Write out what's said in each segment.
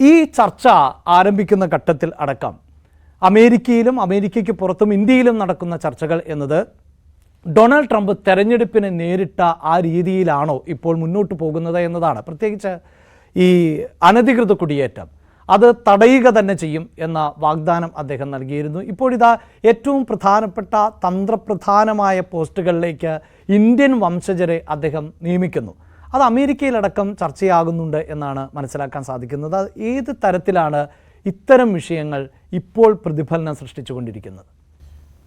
ഈ ചർച്ച ആരംഭിക്കുന്ന ഘട്ടത്തിൽ അടക്കം അമേരിക്കയിലും അമേരിക്കയ്ക്ക് പുറത്തും ഇന്ത്യയിലും നടക്കുന്ന ചർച്ചകൾ എന്നത് ഡൊണാൾഡ് ട്രംപ് തെരഞ്ഞെടുപ്പിനെ നേരിട്ട ആ രീതിയിലാണോ ഇപ്പോൾ മുന്നോട്ട് പോകുന്നത് എന്നതാണ്. പ്രത്യേകിച്ച് ഈ അനധികൃത കുടിയേറ്റം അത് തടയുക തന്നെ ചെയ്യും എന്ന വാഗ്ദാനം അദ്ദേഹം നൽകിയിരുന്നു. ഇപ്പോഴിതാ ഏറ്റവും പ്രധാനപ്പെട്ട തന്ത്രപ്രധാനമായ പോസ്റ്റുകളിലേക്ക് ഇന്ത്യൻ വംശജരെ അദ്ദേഹം നിയമിക്കുന്നു. അത് അമേരിക്കയിലടക്കം ചർച്ചയാകുന്നുണ്ട് എന്നാണ് മനസ്സിലാക്കാൻ സാധിക്കുന്നത്. അത് ഏത് തരത്തിലാണ് ഇത്തരം വിഷയങ്ങൾ ഇപ്പോൾ പ്രതിഫലനം സൃഷ്ടിച്ചുകൊണ്ടിരിക്കുന്നത്?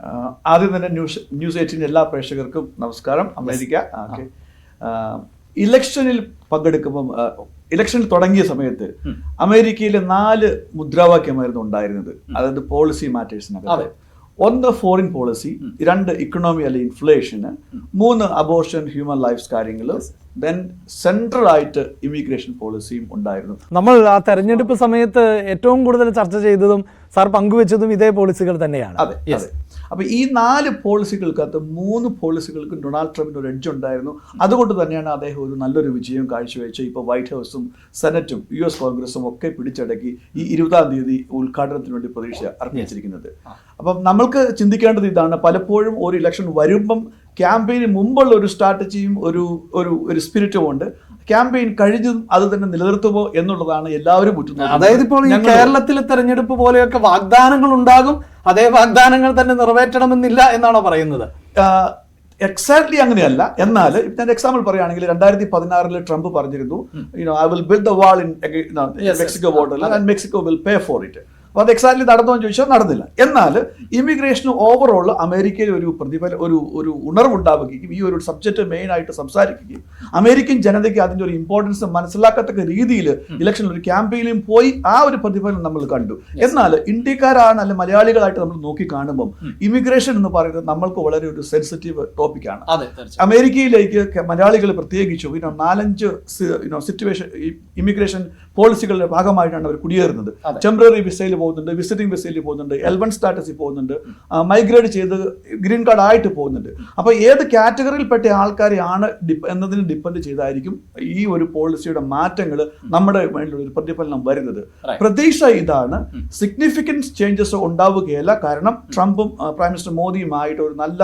കൊണ്ടിരിക്കുന്നത് ആദ്യം തന്നെ ന്യൂസ് ന്യൂസ് എയ്റ്റീൻ എല്ലാ പ്രേക്ഷകർക്കും നമസ്കാരം. America okay. ഇലക്ഷനിൽ പങ്കെടുക്കുമ്പം ഇലക്ഷൻ ഇലക്ഷനിൽ തുടങ്ങിയ സമയത്ത് അമേരിക്കയിലെ നാല് മുദ്രാവാക്യമായിരുന്നു ഉണ്ടായിരുന്നത്. അതായത് പോളിസി മാറ്റേഴ്സിനകത്ത് ഒന്ന് ഫോറിൻ പോളിസി രണ്ട് ഇക്കണോമി അല്ലെങ്കിൽ ഇൻഫ്ലേഷന് മൂന്ന് അബോർഷൻ ഹ്യൂമൻ ലൈഫ്സ് കാര്യങ്ങൾ ദെൻ സെൻട്രൽ ആയിട്ട് ഇമിഗ്രേഷൻ പോളിസിയും ഉണ്ടായിരുന്നു. നമ്മൾ ആ തെരഞ്ഞെടുപ്പ് സമയത്ത് ഏറ്റവും കൂടുതൽ ചർച്ച ചെയ്തതും സാർ പങ്കുവെച്ചതും ഇതേ പോളിസികൾ തന്നെയാണ്. അതെ അതെ. അപ്പൊ ഈ നാല് പോളിസികൾക്കകത്ത് മൂന്ന് പോളിസികൾക്കും ഡൊണാൾഡ് ട്രംപിന് ഒരു എഡ്ജ് ഉണ്ടായിരുന്നു. അതുകൊണ്ട് തന്നെയാണ് അദ്ദേഹം ഒരു നല്ലൊരു വിജയം കാഴ്ചവെച്ച് ഇപ്പോൾ വൈറ്റ് ഹൗസും സെനറ്റും യു എസ് കോൺഗ്രസും ഒക്കെ പിടിച്ചടക്കി ഈ ഇരുപതാം തീയതി ഉദ്ഘാടനത്തിന് വേണ്ടി പ്രതീക്ഷ അർപ്പിച്ചിരിക്കുന്നത്. അപ്പം നമ്മൾക്ക് ചിന്തിക്കേണ്ടത് ഇതാണ്. പലപ്പോഴും ഒരു ഇലക്ഷൻ വരുമ്പം ക്യാമ്പയിന് മുമ്പുള്ള ഒരു സ്ട്രാറ്റജിയും ഒരു ഒരു ഒരു സ്പിരിറ്റും ഉണ്ട്. ക്യാമ്പയിൻ കഴിഞ്ഞും അത് തന്നെ നിലനിർത്തുമോ എന്നുള്ളതാണ് എല്ലാവരും ഉറ്റുനോക്കുന്നത്. അതായത് ഇപ്പോൾ ഈ കേരളത്തിലെ തെരഞ്ഞെടുപ്പ് പോലെയൊക്കെ വാഗ്ദാനങ്ങൾ ഉണ്ടാകും അതേ വാഗ്ദാനങ്ങൾ തന്നെ നിറവേറ്റണമെന്നില്ല എന്നാണോ പറയുന്നത്? എക്സാക്ട്ലി അങ്ങനെയല്ല. എന്നാൽ ഞാൻ എക്സാമ്പിൾ പറയുകയാണെങ്കിൽ രണ്ടായിരത്തി പതിനാറിൽ ട്രംപ് പറഞ്ഞിരുന്നു I will build the wall in Mexico border and Mexico will pay for it അപ്പോൾ അത് എക്സാക്ട്ലി നടന്നോ എന്ന് ചോദിച്ചാൽ നടന്നില്ല. എന്നാൽ ഇമിഗ്രേഷന് ഓവറോൾ അമേരിക്കയിൽ ഒരു പ്രതിഫല ഒരു ഒരു ഉണർവുണ്ടാവുകയും ഈ ഒരു സബ്ജക്റ്റ് മെയിൻ ആയിട്ട് സംസാരിക്കുകയും അമേരിക്കൻ ജനതയ്ക്ക് അതിന്റെ ഒരു ഇമ്പോർട്ടൻസ് മനസ്സിലാക്കത്തക്ക രീതിയിൽ ഇലക്ഷനിൽ ഒരു ക്യാമ്പയിലും പോയി ആ ഒരു പ്രതിഫലം നമ്മൾ കണ്ടു. എന്നാൽ ഇന്ത്യക്കാരാണ് അല്ലെ മലയാളികളായിട്ട് നമ്മൾ നോക്കി കാണുമ്പം ഇമിഗ്രേഷൻ എന്ന് പറയുന്നത് നമ്മൾക്ക് വളരെ ഒരു സെൻസിറ്റീവ് ടോപ്പിക്കാണ് അതെ അമേരിക്കയിലേക്ക് മലയാളികൾ പ്രത്യേകിച്ച് പിന്നെ നാലഞ്ച് സിറ്റുവേഷൻ ഇമിഗ്രേഷൻ പോളിസികളുടെ ഭാഗമായിട്ടാണ് അവർ കുടിയേറുന്നത്. ടെമ്പററി വിസയിൽ പോകുന്നുണ്ട് വിസിറ്റിംഗ് വിസയിൽ പോകുന്നുണ്ട് എൽവൺ സ്റ്റാറ്റസിൽ പോകുന്നുണ്ട് മൈഗ്രേറ്റ് ചെയ്ത് ഗ്രീൻ കാർഡ് ആയിട്ട് പോകുന്നുണ്ട്. അപ്പോൾ ഏത് കാറ്റഗറിയിൽപ്പെട്ട ആൾക്കാരെയാണ് ഡിപ് എന്നതിന് ഡിപ്പെൻഡ് ചെയ്തായിരിക്കും ഈ ഒരു പോളിസിയുടെ മാറ്റങ്ങൾ നമ്മുടെ മേലുള്ള ഒരു പ്രതിഫലനം വരുന്നത്. പ്രതീക്ഷ ഇതാണ്. സിഗ്നിഫിക്കൻസ് ചേഞ്ചസ് ഉണ്ടാവുകയല്ല. കാരണം ട്രംപും പ്രൈം മിനിസ്റ്റർ മോദിയുമായിട്ട് ഒരു നല്ല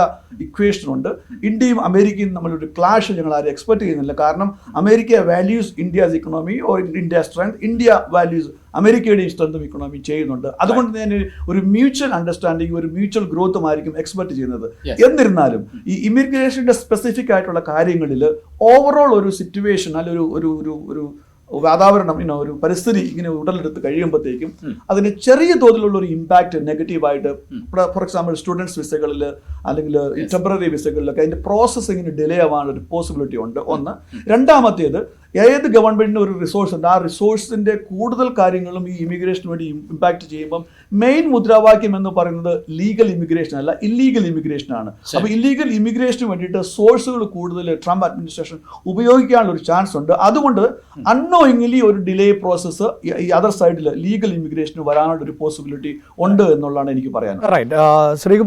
ഇക്വേഷൻ ഉണ്ട്. ഇന്ത്യയും അമേരിക്കയും തമ്മിലൊരു ക്ലാഷ് ഞങ്ങൾ ആരും എക്സ്പെക്ട് ചെയ്യുന്നില്ല. കാരണം America values India's economy or India strength India values അമേരിക്കയുടെയും സ്ട്രെങ്തും ഇക്കണോമി ചെയ്യുന്നുണ്ട്. അതുകൊണ്ട് തന്നെ ഒരു മ്യൂച്വൽ അണ്ടർസ്റ്റാൻഡിങ് ഒരു മ്യൂച്വൽ ഗ്രോത്തും ആയിരിക്കും എക്സ്പെക്ട് ചെയ്യുന്നത്. എന്നിരുന്നാലും ഈ ഇമിഗ്രേഷന്റെ സ്പെസിഫിക് ആയിട്ടുള്ള കാര്യങ്ങളിൽ ഓവറോൾ ഒരു സിറ്റുവേഷൻ അല്ലെങ്കിൽ ഒരു ഒരു ഒരു ഒരു വാതാവരണം ഇനോ ഒരു പരിസ്ഥിതി ഇങ്ങനെ ഉടലെടുത്ത് കഴിയുമ്പോഴത്തേക്കും അതിന് ചെറിയ തോതിലുള്ള ഒരു ഇമ്പാക്റ്റ് നെഗറ്റീവായിട്ട് ഫോർ എക്സാമ്പിൾ സ്റ്റുഡൻസ് വിസകളിൽ അല്ലെങ്കിൽ ടെമ്പററി വിസകളിലൊക്കെ അതിന്റെ പ്രോസസ്സിങ്ങിന് ഡിലേ ആവാനുള്ള ഒരു പോസിബിലിറ്റി ഉണ്ട്. ഒന്ന്. രണ്ടാമത്തേത് ഏത് ഗവൺമെന്റിന് ഒരു റിസോഴ്സ് ഉണ്ട്. ആ റിസോഴ്സിന്റെ കൂടുതൽ കാര്യങ്ങളും ഈ ഇമിഗ്രേഷന് വേണ്ടി ഇമ്പാക്ട് ചെയ്യുമ്പം മെയിൻ മുദ്രാവാക്യം എന്ന് പറയുന്നത് ലീഗൽ ഇമിഗ്രേഷൻ അല്ല ഇല്ലീഗൽ ഇമിഗ്രേഷൻ ആണ്. അപ്പോൾ ഇല്ലീഗൽ ഇമിഗ്രേഷന് വേണ്ടിയിട്ട് സോഴ്സുകൾ കൂടുതൽ ട്രംപ് അഡ്മിനിസ്ട്രേഷൻ ഉപയോഗിക്കാനുള്ള ഒരു ചാൻസ് ഉണ്ട്. അതുകൊണ്ട് അൺനോയിങ്ലി ഒരു ഡിലേ പ്രോസസ്സ് ഈ അതർ സൈഡിൽ ലീഗൽ ഇമിഗ്രേഷന് വരാനുള്ള ഒരു പോസിബിലിറ്റി ഉണ്ട് എന്നുള്ളതാണ് എനിക്ക് പറയാൻ റൈറ്റ് ശ്രീ